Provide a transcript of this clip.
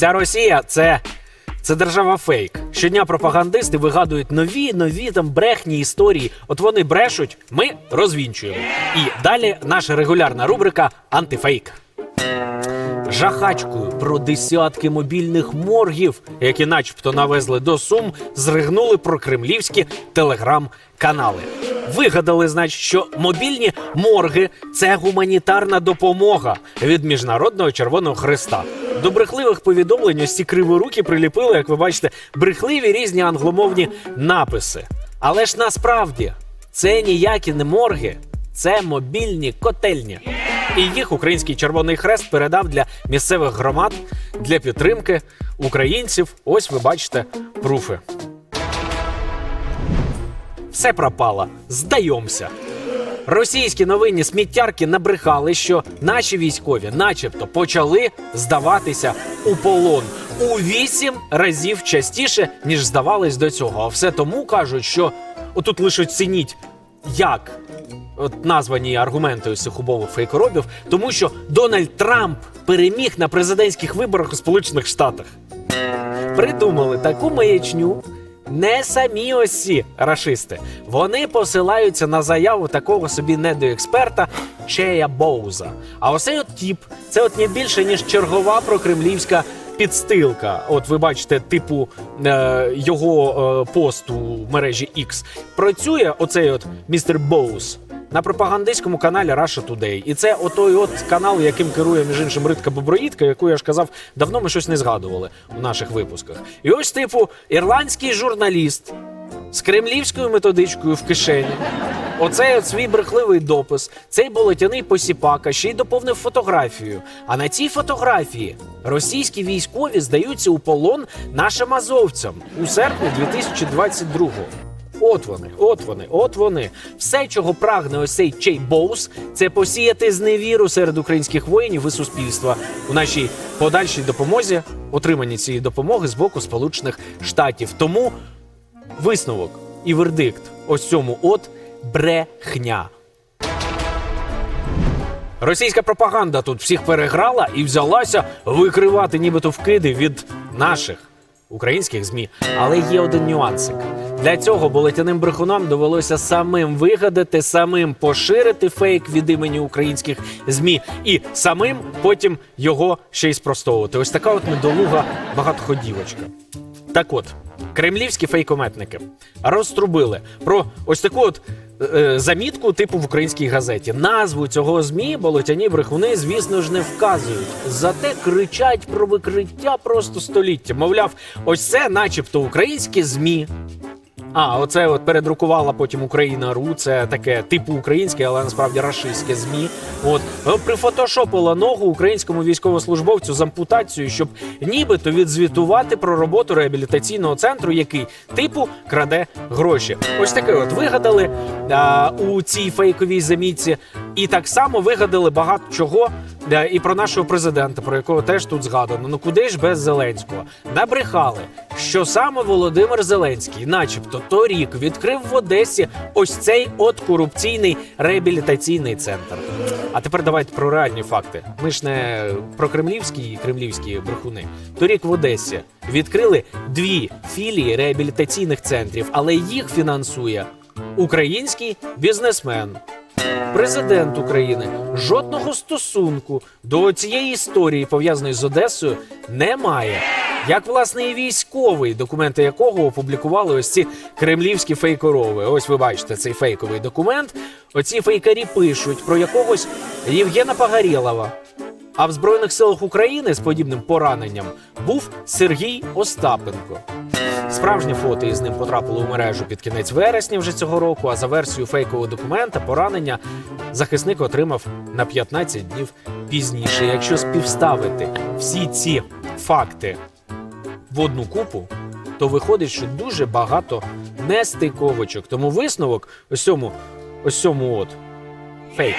Вся Росія це. Це держава фейк. Щодня пропагандисти вигадують нові, нові там брехні історії. От вони брешуть, ми розвінчуємо. І далі наша регулярна рубрика Антифейк. Жахачкою про десятки мобільних моргів, які, начебто, навезли до Сум, зригнули про кремлівські телеграм-канали. Вигадали, значить, що мобільні морги це гуманітарна допомога від Міжнародного Червоного Христа. До брехливих повідомлень ось ці криворуки приліпили, як ви бачите, брехливі різні англомовні написи. Але ж насправді це ніякі не морги, це мобільні котельні. І їх український Червоний Хрест передав для місцевих громад для підтримки українців. Ось ви бачите пруфи. Все пропало. Здаємося. Російські новинні сміттярки набрехали, що наші військові, начебто, почали здаватися у полон у вісім разів частіше, ніж здавались до цього. А все тому кажуть, що отут лише цініть, як от названі аргументи ось цих убових фейкоробів, тому що Дональд Трамп переміг на президентських виборах у Сполучених Штатах. Придумали таку маячню. Не самі осі рашисти. Вони посилаються на заяву такого собі недоексперта Чея Боуза. А оцей от тіп це от не більше ніж чергова прокремлівська підстилка. От ви бачите, типу е, його е, посту в мережі X. Працює оцей от містер Боуз на пропагандистському каналі Russia Today. І це отой от канал, яким керує між іншим Ритка Боброїдка, яку я ж казав, давно ми щось не згадували у наших випусках. І ось, типу, ірландський журналіст з кремлівською методичкою в кишені. Оцей от свій брехливий допис, цей болотяний посіпака ще й доповнив фотографію. А на цій фотографії російські військові здаються у полон нашим азовцям у серпні 2022-го. От вони, от вони, от вони. Все, чого прагне ось цей Чей Боус, це посіяти зневіру серед українських воїнів і суспільства у нашій подальшій допомозі, отриманні цієї допомоги з боку Сполучених Штатів. Тому висновок і вердикт ось цьому от брехня. Російська пропаганда тут всіх переграла і взялася викривати нібито вкиди від наших українських змі. Але є один нюансик. Для цього болотяним брехунам довелося самим вигадати, самим поширити фейк від імені українських змі і самим потім його ще й спростовувати. Ось така от недолуга багатоходівочка. Так от, кремлівські фейкометники розтрубили про ось таку от е, замітку, типу в українській газеті. Назву цього змі болотяні брехуни, звісно ж, не вказують. Зате кричать про викриття просто століття. Мовляв, ось це, начебто, українські змі. А, оце от передрукувала потім Україна Ру. Це таке типу українське, але насправді рашистське змі. От е, прифотошопила ногу українському військовослужбовцю з ампутацією, щоб нібито відзвітувати про роботу реабілітаційного центру, який типу краде гроші. Ось таке от вигадали а, у цій фейковій замітці, і так само вигадали багато чого. е, І про нашого президента, про якого теж тут згадано. Ну куди ж без Зеленського? Набрехали, що саме Володимир Зеленський, начебто, торік відкрив в Одесі ось цей от корупційний реабілітаційний центр. А тепер давайте про реальні факти. Ми ж не про кремлівські і кремлівські брехуни. Торік в Одесі відкрили дві філії реабілітаційних центрів, але їх фінансує український бізнесмен. Президент України жодного стосунку до цієї історії, пов'язаної з Одесою, не має. Як власне і військовий, документи якого опублікували ось ці кремлівські фейкорови. Ось ви бачите цей фейковий документ. Оці фейкарі пишуть про якогось Євгена Погорєлова. А в Збройних силах України з подібним пораненням був Сергій Остапенко. Справжнє фото із ним потрапило у мережу під кінець вересня вже цього року. А за версією фейкового документа поранення захисник отримав на 15 днів пізніше. Якщо співставити всі ці факти в одну купу, то виходить, що дуже багато нестиковочок. Тому висновок ось цьому, ось цьому от фейк.